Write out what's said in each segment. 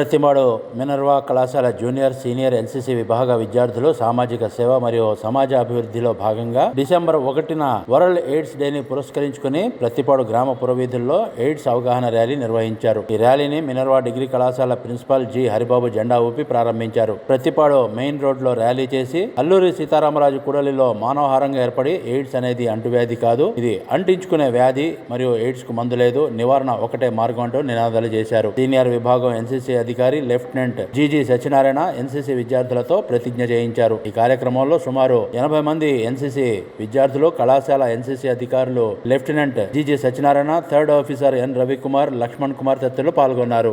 ప్రతిమాడు Minerva కళాశాల junior senior NCC విభాగ విద్యార్థులు సామాజిక సేవ మరియు సమాజ అభివృద్ధిలో భాగంగా డిసెంబర్ ఒకటిన వరల్డ్ ఎయిడ్స్ డేని పురస్కరించుకుని ప్రతిపాడు గ్రామ పురవీధుల్లో ఎయిడ్స్ అవగాహన ర్యాలీ నిర్వహించారు. ఈ ర్యాలీని మినర్వా డిగ్రీ కళాశాల ప్రిన్సిపాల్ జి. హరిబాబు జెండా ఊపి ప్రారంభించారు. ప్రతిపాడు మెయిన్ రోడ్లో ర్యాలీ చేసి అల్లూరి సీతారామరాజు కూడలిలో మానవహారంగా ఏర్పడి ఎయిడ్స్ అనేది అంటువ్యాధి కాదు ఇది అంటించుకునే వ్యాధి మరియు ఎయిడ్స్కు మందు లేదు నివారణ ఒకటే మార్గం అంటూ నినాదాలు చేశారు. సీనియర్ విభాగం ఎన్సీసీ అధికారి లెఫ్టినెంట్ జీజీ సత్యనారాయణ ఎన్సీసీ విద్యార్థులతో ప్రతిజ్ఞ చేయించారు. ఈ కార్యక్రమంలో సుమారు ఎనభై మంది ఎన్సీసీ విద్యార్థులు కళాశాల ఎన్సీసీ అధికారులు lieutenant GG Satyanarayana third officer N Ravikumar Lakshman Kumar తదితరులు పాల్గొన్నారు.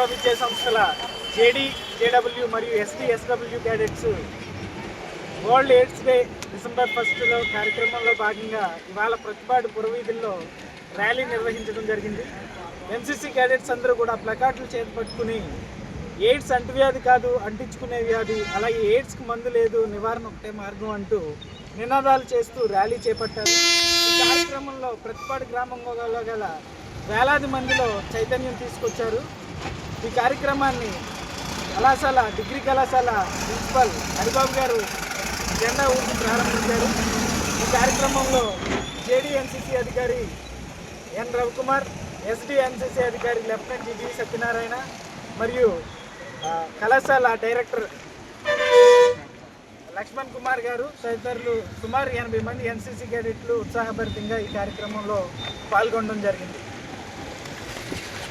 ప్రతిపాడు విద్యా సంస్థల జేడి జేడబ్ల్యూ మరియు ST SW cadets world AIDS day December ఫస్ట్లో కార్యక్రమంలో భాగంగా ఇవాళ ప్రతిపాటు పురవీధుల్లో ర్యాలీ నిర్వహించడం జరిగింది. ఎన్సీసీ క్యాడెట్స్ అందరూ కూడా ప్లకార్డులు చేపట్టుకుని ఎయిడ్స్ అంటువ్యాధి కాదు అంటించుకునే వ్యాధి అలాగే ఎయిడ్స్కి మందు లేదు నివారణ ఒకటే మార్గం అంటూ నినాదాలు చేస్తూ ర్యాలీ చేపట్టారు. ఈ కార్యక్రమంలో ప్రతిపాటు గ్రామంలో గల వేలాది మందిలో చైతన్యం తీసుకొచ్చారు. ఈ కార్యక్రమాన్ని కళాశాల డిగ్రీ కళాశాల ప్రిన్సిపల్ హరిబాబు గారు జెండా ఊపి ప్రారంభించారు. ఈ కార్యక్రమంలో జేడీఎన్సీసీ అధికారి ఎన్ రవికుమార్ ఎస్డిఎన్సీసీ అధికారి లెఫ్టినెంట్ జిబి సత్యనారాయణ మరియు కళాశాల డైరెక్టర్ లక్ష్మణ్ కుమార్ గారు తదితరులు సుమారు ఎనభై మంది ఎన్సీసీ క్యాడెట్లు ఉత్సాహభరితంగా ఈ కార్యక్రమంలో పాల్గొనడం జరిగింది.